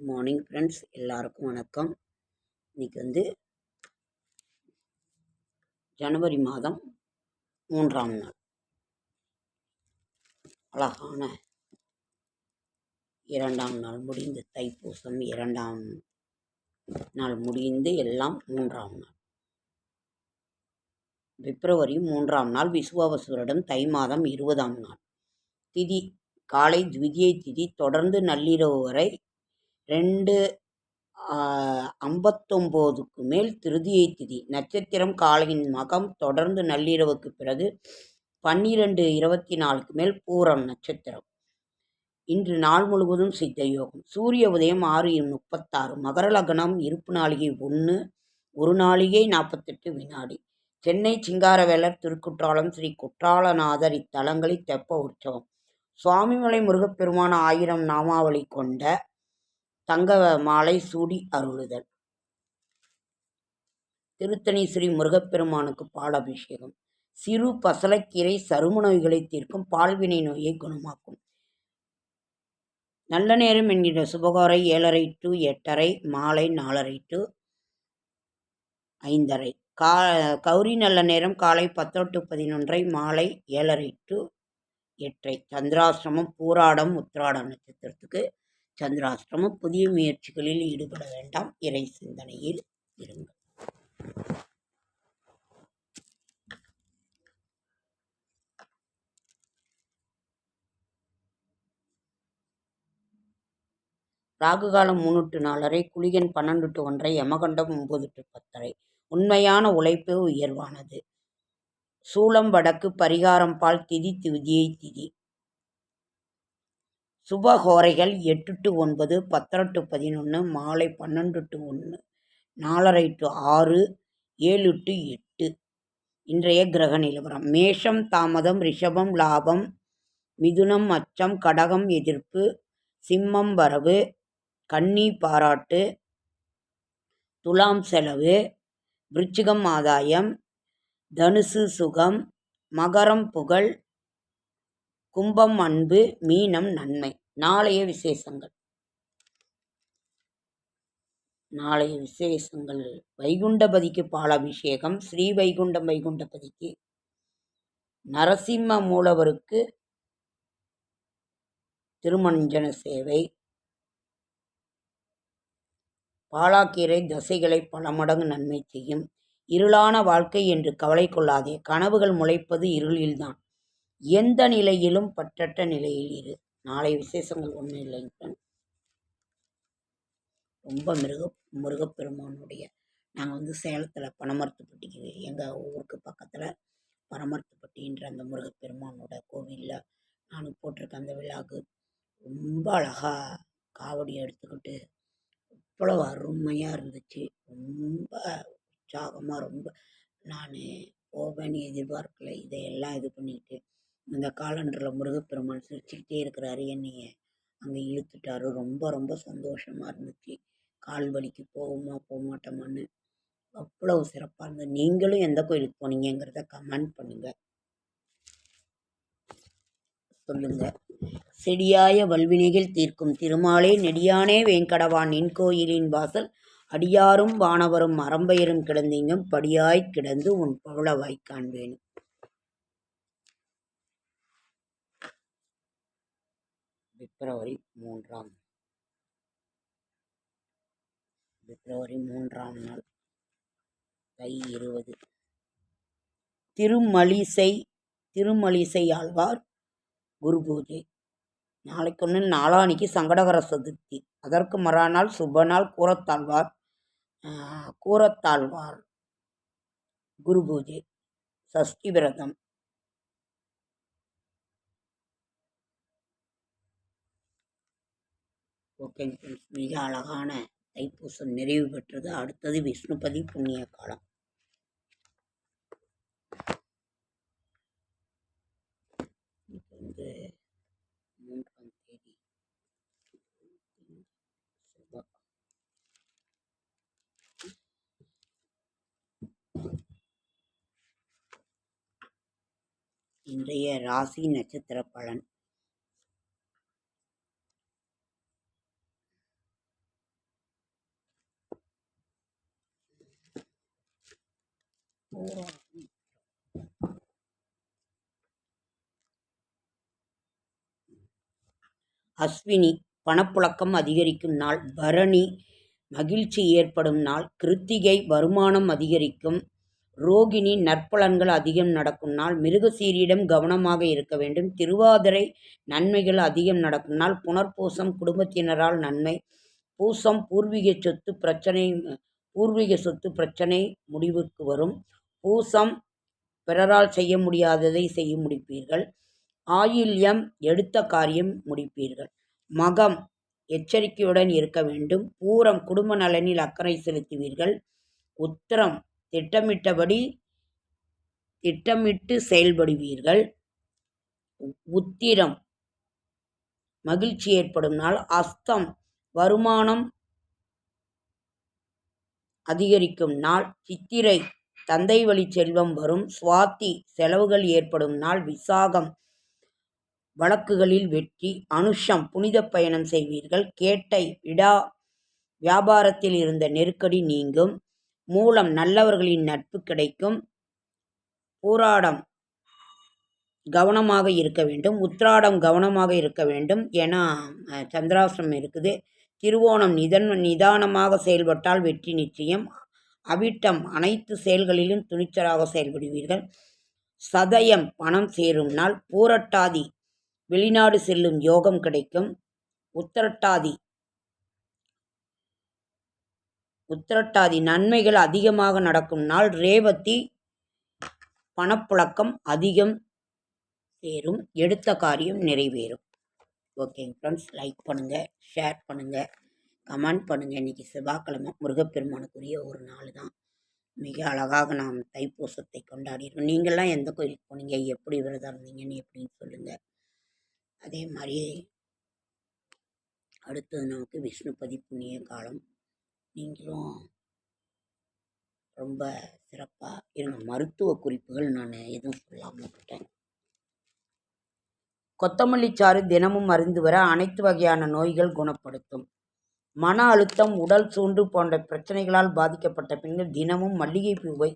Good morning friends. எல்லாருக்கும் வணக்கம். இன்னைக்கு வந்து ஜனவரி மாதம் மூன்றாம் நாள். அழகான இரண்டாம் நாள் முடிந்து தைப்பூசம் இரண்டாம் நாள் முடிந்து எல்லாம் மூன்றாம் நாள். பிப்ரவரி மூன்றாம் நாள் விசுவாவசுவரிடம் தை மாதம் இருபதாம் நாள். திதி காலை த்விதியை திதி தொடர்ந்து நள்ளிரவு வரை ரெண்டு ஐம்பத்தொம்போதுக்கு மேல் திருதியை திதி. நட்சத்திரம் காலையின் மகம். தொடர்ந்து நள்ளிரவுக்கு பிறகு பன்னிரெண்டு இருபத்தி நாலுக்கு மேல் பூரம் நட்சத்திரம். இன்று நாள் முழுவதும் சித்த யோகம். சூரிய உதயம் ஆறு முப்பத்தாறு. மகர லக்னம் இருப்பு நாளிகை ஒன்று ஒரு நாளிகை நாற்பத்தெட்டு வினாடி. சென்னை சிங்காரவேலர் திருக்குற்றாலம் ஸ்ரீ குற்றாலநாதர் இத்தலங்களில் தெப்ப உற்சவம். சுவாமிமலை முருகப்பெருமான ஆயிரம் நாமாவளி கொண்ட தங்க மாலை சூடி அருளுதல். திருத்தணி ஸ்ரீ முருகப்பெருமானுக்கு பாலாபிஷேகம். சிறு பசலக்கீரை சரும நோய்களை தீர்க்கும் பால்வினை நோயை குணமாக்கும். நல்ல நேரம் என்கிற சுபகாரை ஏழரை டு எட்டரை மாலை நாலரை டு ஐந்தரை. கா கௌரி நல்ல நேரம் காலை பத்து டு பதினொன்றை மாலை ஏழரை டு எட்டரை. சந்திராசிரமம் பூராடம் உத்திராடம் நட்சத்திரத்துக்கு சந்திராஷ்டிரமம் புதிய முயற்சிகளில் ஈடுபட வேண்டாம். இறை சிந்தனையில் இருங்கள். ராகு காலம் மூணு டு நாலரை குளிகன் பன்னெண்டு டு ஒன்றை யமகண்டம் ஒன்பது டு பத்தரை. உண்மையான உழைப்பு உயர்வானது. சூளம் வடக்கு பரிகாரம் பால் திதி திதியை திதி. சுபஹோரைகள் எட்டு டு ஒன்பது பத்தரை டு பதினொன்று மாலை பன்னெண்டு டு ஒன்று நாலரை டு ஆறு ஏழு டு எட்டு இன்றைய கிரக நிலவரம். மேஷம் தாமதம் ரிஷபம் லாபம் மிதுனம் அச்சம் கடகம் எதிர்ப்பு சிம்மம் வரவு கன்னி பாராட்டு துலாம் செலவு விருச்சிகம் ஆதாயம் தனுசு சுகம் மகரம் புகழ் கும்பம் அன்பு மீனம் நன்மை. நாளைய விசேஷங்கள். நாளைய விசேஷங்கள். வைகுண்டபதிக்கு பாலாபிஷேகம் ஸ்ரீ வைகுண்டம் வைகுண்டபதிக்கு. நரசிம்ம மூலவருக்கு திருமஞ்சன சேவை. பாலாக்கீரை தசைகளை பல மடங்கு நன்மை செய்யும். இருளான வாழ்க்கை என்று கவலை கொள்ளாதே. கனவுகள் முளைப்பது இருளில்தான். எந்த நிலையிலும் பற்றற்ற நிலையில் இரு. நாளை விசேஷங்கள் ஒன்றும் இல்லைங்க ரொம்ப மிருக முருகப்பெருமானுடைய நாங்கள் வந்து சேலத்தில் பனமரத்துப்பட்டிக்கு எங்கள் ஊருக்கு பக்கத்தில் பனமரத்துப்பட்டின்ற அந்த முருகப்பெருமானோட கோவிலில் நான் போட்டிருக்க அந்த விழாவுக்கு ரொம்ப அழகாக காவடி எடுத்துக்கிட்டு அவ்வளோ அருமையாக இருந்துச்சு. ரொம்ப உற்சாகமாக ரொம்ப நான் போவேன்னு எதிர்பார்க்கல. இதையெல்லாம் இது பண்ணிக்கிட்டு இந்த காலண்டரில் முருகப்பெருமான் சிரிச்சுக்கிட்டே இருக்கிறாரு. என்னைய அங்கே இழுத்துட்டாரு. ரொம்ப ரொம்ப சந்தோஷமாக இருந்துச்சு. கால் வலிக்கு போகுமா போக மாட்டோமான்னு அவ்வளவு சிறப்பாக இருந்தது. நீங்களும் எந்த கோயிலுக்கு போனீங்கிறத கமெண்ட் பண்ணுங்கள் சொல்லுங்க. செடியாய வல்வினைகள் தீர்க்கும் திருமாலே நெடியானே வேங்கடவான். நின் கோயிலின் வாசல் அடியாரும் வானவரும் அறம்பயரும் கிடந்தீங்கும் படியாய் கிடந்து உன் பவளவாய் காண்பேனும் பிப்ரவரி மூன்றாம் பிப்ரவரி மூன்றாம் நாள் தை இருபது. திருமலிசை திருமலிசை ஆழ்வார் குரு பூஜை. நாளைக்கு ஒன்று நாளானிக்கு சங்கடகர சதுர்த்தி. அதற்கு மறாநாள் சுபநாள் கூரத்தாழ்வார் கூரத்தாழ்வார் குரு பூஜை. சஷ்டி விரதம். ஓகேங்க ஃப்ரெண்ட்ஸ் மிக அழகான தைப்பூசம் நிறைவு பெற்றது. அடுத்தது விஷ்ணுபதி புண்ணிய காலம். வந்து மூன்றாம் தேதி. இன்றைய ராசி நட்சத்திர பலன். அஸ்வினி பணப்புழக்கம் அதிகரிக்கும் நாள். பரணி மகிழ்ச்சி ஏற்படும் நாள். கிருத்திகை வருமானம் அதிகரிக்கும். ரோகிணி நற்பலன்கள் அதிகம் நடக்கும் நாள். மிருகசீரியிடம் கவனமாக இருக்க வேண்டும். திருவாதிரை நன்மைகள் அதிகம் நடக்கும் நாள். புனர்பூசம் குடும்பத்தினரால் நன்மை. பூசம் பூர்வீக சொத்து பிரச்சனை பூர்வீக சொத்து பிரச்சனை முடிவுக்கு வரும். பூசம் பிறரால் செய்ய முடியாததை செய்ய முடிப்பீர்கள். ஆயில்யம் எடுத்த காரியம் முடிப்பீர்கள். மகம் எச்சரிக்கையுடன் இருக்க வேண்டும். பூரம் குடும்ப நலனில் அக்கறை செலுத்துவீர்கள். உத்தரம் திட்டமிட்டபடி திட்டமிட்டு செயல்படுவீர்கள். உத்திரம் மகிழ்ச்சி ஏற்படும் நாள். அஸ்தம் வருமானம் அதிகரிக்கும் நாள். சித்திரை தந்தை வழி செல்வம் வரும். சுவாத்தி செலவுகள் ஏற்படும் நாள் விசாகம். வழக்குகளில் வெற்றி அனுஷம் புனித பயணம் செய்வீர்கள். கேட்டை விடா வியாபாரத்தில் இருந்த நெருக்கடி நீங்கும். மூலம் நல்லவர்களின் நட்பு கிடைக்கும். பூராடம் கவனமாக இருக்க வேண்டும். உத்ராடம் கவனமாக இருக்க வேண்டும். ஏன்னா சந்திராசிரம் இருக்குது. திருவோணம் நிதன் நிதானமாக செயல்பட்டால் வெற்றி நிச்சயம். அவிட்டம் அனைத்து செயல்களிலும் துணிச்சலாக செயல்படுவீர்கள். சதயம் பணம் சேரும் நாள். பூரட்டாதி வெளிநாடு செல்லும் யோகம் கிடைக்கும். உத்தரட்டாதி உத்திரட்டாதி நன்மைகள் அதிகமாக நடக்கும் நாள். ரேவதி பணப்புழக்கம் அதிகம் சேரும். எடுத்த காரியம் நிறைவேறும். ஓகேங்க ஃப்ரெண்ட்ஸ் லைக் பண்ணுங்கள் ஷேர் பண்ணுங்கள் கமெண்ட் பண்ணுங்கள் இன்றைக்கி செவ்வாய்க்கிழமை முருகப்பெருமானுக்குரிய ஒரு நாள் தான். மிக அழகாக நாம் தைப்பூசத்தை கொண்டாடிடுறோம் நீங்கள்லாம் எந்த கோயிலுக்கு போனீங்க? எப்படி விரதம் இருந்தீங்கன்னு எப்படின்னு சொல்லுங்கள் அதே மாதிரி அடுத்தது நமக்கு விஷ்ணுபதி புண்ணிய காலம். நீங்களும் ரொம்ப சிறப்பாக இருங்க. மருத்துவ குறிப்புகள் நான் எதுவும் சொல்லாமல் விட்டேன் கொத்தமல்லி சாறு தினமும் மருந்து வர அனைத்து வகையான நோய்கள் குணப்படுத்தும். மன அழுத்தம் உடல் சூண்டு போன்ற பிரச்சனைகளால் பாதிக்கப்பட்ட பெண்கள் தினமும் மல்லிகை பூவை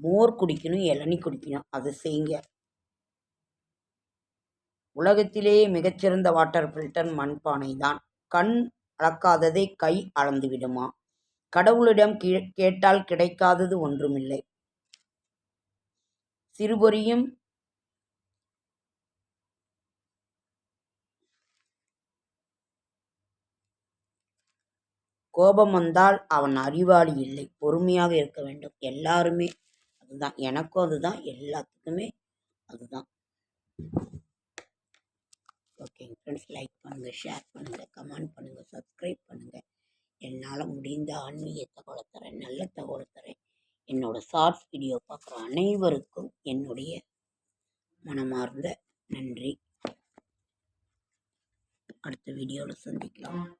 மோர் குடிக்கணும் இளநி குடிக்கணும். அதை செய்யுங்க. உலகத்திலேயே மிகச்சிறந்த வாட்டர் ஃபில்டர் மண்பானை தான். கண் அளக்காததை கை அளந்து விடுமா? கடவுளிடம் கேட்டால் கிடைக்காதது ஒன்றுமில்லை. சிறுபொறியும் கோபம் வந்தால் அவன் அறிவாளி இல்லை. பொறுமையாக இருக்க வேண்டும். எல்லாருமே அதுதான். எனக்கும் அதுதான். எல்லாத்துக்குமே அதுதான். ஓகேங்க ஃப்ரெண்ட்ஸ் லைக் பண்ணுங்கள் ஷேர் பண்ணுங்கள் கமெண்ட் பண்ணுங்கள் சப்ஸ்கிரைப் பண்ணுங்கள் என்னால் முடிந்த ஆன்மீக தகவலை தரேன் நல்ல தகவலை தரேன். என்னோடய ஷார்ட்ஸ் வீடியோ பார்க்குற அனைவருக்கும் என்னுடைய மனமார்ந்த நன்றி. அடுத்த வீடியோவில் சந்திக்கலாம்.